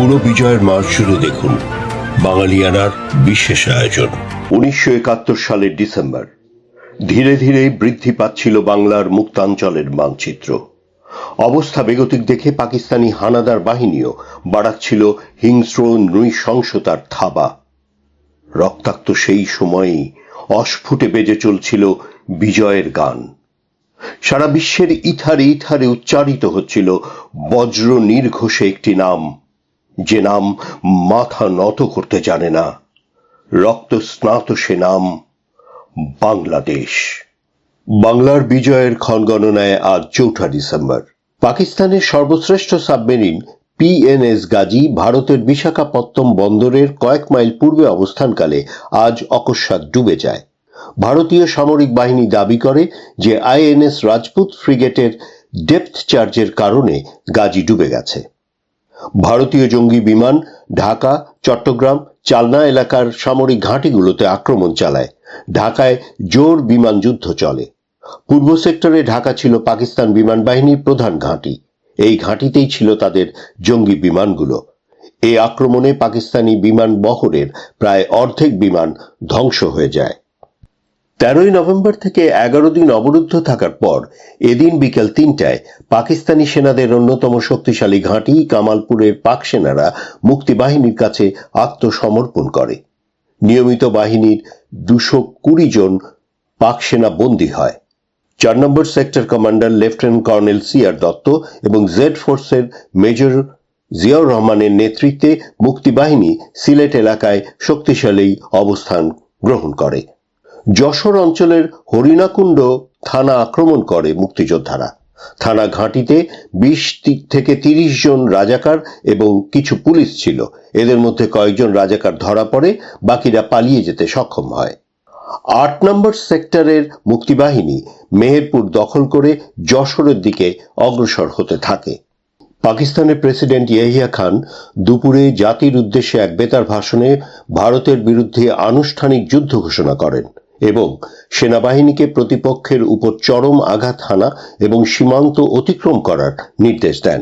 পুরো বিজয়ের মাস জুড়ে দেখুন বাঙালিয়ানার বিশেষ আয়োজন। উনিশশো একাত্তর সালের ডিসেম্বর, ধীরে ধীরে বৃদ্ধি পাচ্ছিল বাংলার মুক্তাঞ্চলের মানচিত্র। অবস্থা বেগতিক দেখে পাকিস্তানি হানাদার বাহিনীও বাড়াচ্ছিল হিংস্র নৃশংসতার থাবা। রক্তাক্ত সেই সময়েই অস্ফুটে বেজে চলছিল বিজয়ের গান। সারা বিশ্বের ইথারে ইথারে উচ্চারিত হচ্ছিল বজ্র নির্ঘোষে একটি নাম যে নাম মাথা নত করতে জানে না। রক্ত স্নাত সে নাম বাংলাদেশ। বাংলার বিজয়ের ক্ষণগণনায় আজ চৌঠা ডিসেম্বর। পাকিস্তানের সর্বশ্রেষ্ঠ সাবমেরিন পিএনএস গাজী ভারতের বিশাখাপত্তম বন্দরের কয়েক মাইল পূর্বে অবস্থানকালে আজ অকস্মাৎ ডুবে যায়। ভারতীয় সামরিক বাহিনী দাবি করে যে আইএনএস রাজপুত ফ্রিগেটের ডেপথ চার্জের কারণে গাজী ডুবে গেছে। ভারতীয় জঙ্গি বিমান ঢাকা, চট্টগ্রাম, চালনা এলাকার সামরিক ঘাঁটিগুলোতে আক্রমণ চালায়। ঢাকায় জোর বিমান যুদ্ধ চলে। পূর্ব সেক্টরে ঢাকা ছিল পাকিস্তান বিমান বাহিনীর প্রধান ঘাঁটি। এই ঘাঁটিতেই ছিল তাদের জঙ্গি বিমানগুলো। এই আক্রমণে পাকিস্তানি বিমান বহরের প্রায় অর্ধেক বিমান ধ্বংস হয়ে যায়। তেরোই নভেম্বর থেকে এগারো দিন অবরুদ্ধ থাকার পর, এদিন বিকেল তিনটায় পাকিস্তানি সেনাদের অন্যতম শক্তিশালী ঘাঁটি কামালপুরের পাক সেনারা মুক্তিবাহিনীর কাছে আত্মসমর্পণ করে। নিয়মিত বাহিনীর দুশো কুড়ি জন পাক সেনা বন্দী হয়। চার নম্বর sector commander lieutenant colonel CR Datta এবং জেড ফোর্সের মেজর জিয়াউর রহমানের নেতৃত্বে মুক্তিবাহিনী সিলেট এলাকায় শক্তিশালী অবস্থান গ্রহণ করে। যশোর অঞ্চলের হরিণাকুণ্ড থানা আক্রমণ করে মুক্তিযোদ্ধারা। থানা ঘাঁটিতে বিশ থেকে তিরিশ জন রাজাকার এবং কিছু পুলিশ ছিল। এদের মধ্যে কয়েকজন রাজাকার ধরা পড়ে, বাকিরা পালিয়ে যেতে সক্ষম হয়। আট নম্বর সেক্টরের মুক্তিবাহিনী মেহেরপুর দখল করে যশোরের দিকে অগ্রসর হতে থাকে। পাকিস্তানের প্রেসিডেন্ট ইয়াহিয়া খান দুপুরে জাতির উদ্দেশ্যে এক বেতার ভাষণে ভারতের বিরুদ্ধে আনুষ্ঠানিক যুদ্ধ ঘোষণা করেন। এবং সেনাবাহিনীকে প্রতিপক্ষের উপর চরম আঘাত হানা এবং সীমান্ত অতিক্রম করার নির্দেশ দেন।